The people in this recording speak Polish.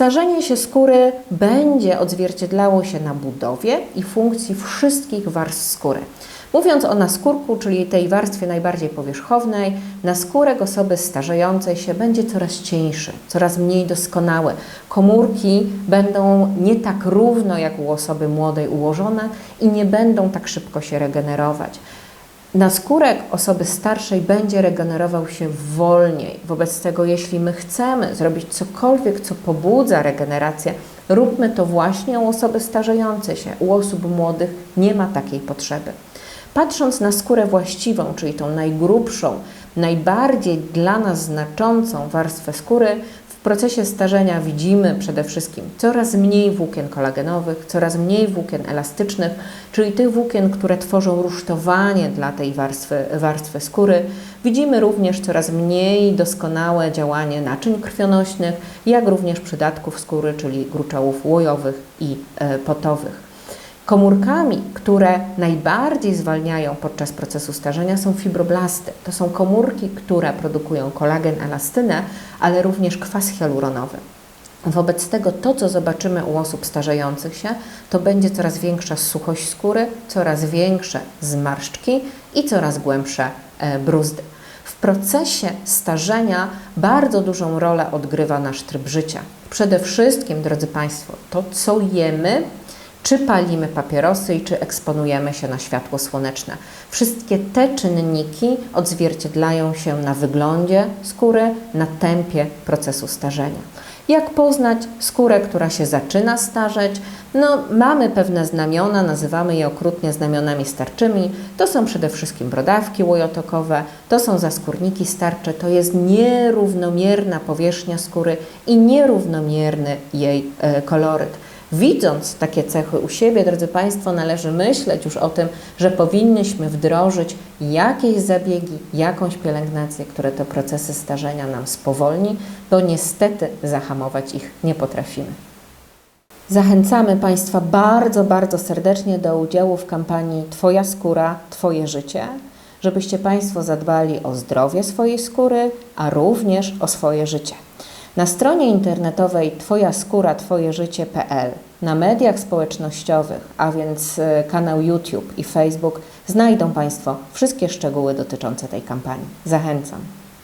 Starzenie się skóry będzie odzwierciedlało się na budowie i funkcji wszystkich warstw skóry. Mówiąc o naskórku, czyli tej warstwie najbardziej powierzchownej, naskórek osoby starzejącej się będzie coraz cieńszy, coraz mniej doskonały. Komórki będą nie tak równo jak u osoby młodej ułożone i nie będą tak szybko się regenerować. Naskórek osoby starszej będzie regenerował się wolniej. Wobec tego, jeśli my chcemy zrobić cokolwiek, co pobudza regenerację, róbmy to właśnie u osoby starzejącej się. U osób młodych nie ma takiej potrzeby. Patrząc na skórę właściwą, czyli tą najgrubszą, najbardziej dla nas znaczącą warstwę skóry, w procesie starzenia widzimy przede wszystkim coraz mniej włókien kolagenowych, coraz mniej włókien elastycznych, czyli tych włókien, które tworzą rusztowanie dla tej warstwy, warstwy skóry. Widzimy również coraz mniej doskonałe działanie naczyń krwionośnych, jak również przydatków skóry, czyli gruczołów łojowych i e, potowych. Komórkami, które najbardziej zwalniają podczas procesu starzenia są fibroblasty. To są komórki, które produkują kolagen, elastynę, ale również kwas hialuronowy. Wobec tego to, co zobaczymy u osób starzejących się, to będzie coraz większa suchość skóry, coraz większe zmarszczki i coraz głębsze e, bruzdy. W procesie starzenia bardzo dużą rolę odgrywa nasz tryb życia. Przede wszystkim, drodzy Państwo, to, co jemy, czy palimy papierosy i czy eksponujemy się na światło słoneczne. Wszystkie te czynniki odzwierciedlają się na wyglądzie skóry, na tempie procesu starzenia. Jak poznać skórę, która się zaczyna starzeć? No, mamy pewne znamiona, nazywamy je okrutnie znamionami starczymi. To są przede wszystkim brodawki łojotokowe, to są zaskórniki starcze, to jest nierównomierna powierzchnia skóry i nierównomierny jej e, koloryt. Widząc takie cechy u siebie, drodzy Państwo, należy myśleć już o tym, że powinnyśmy wdrożyć jakieś zabiegi, jakąś pielęgnację, które te procesy starzenia nam spowolni, bo niestety zahamować ich nie potrafimy. Zachęcamy Państwa bardzo, bardzo serdecznie do udziału w kampanii Twoja skóra, Twoje życie, żebyście Państwo zadbali o zdrowie swojej skóry, a również o swoje życie. Na stronie internetowej Twoja skóra, Twoje życie.pl, na mediach społecznościowych, a więc e, kanał YouTube i Facebook, znajdą Państwo wszystkie szczegóły dotyczące tej kampanii. Zachęcam.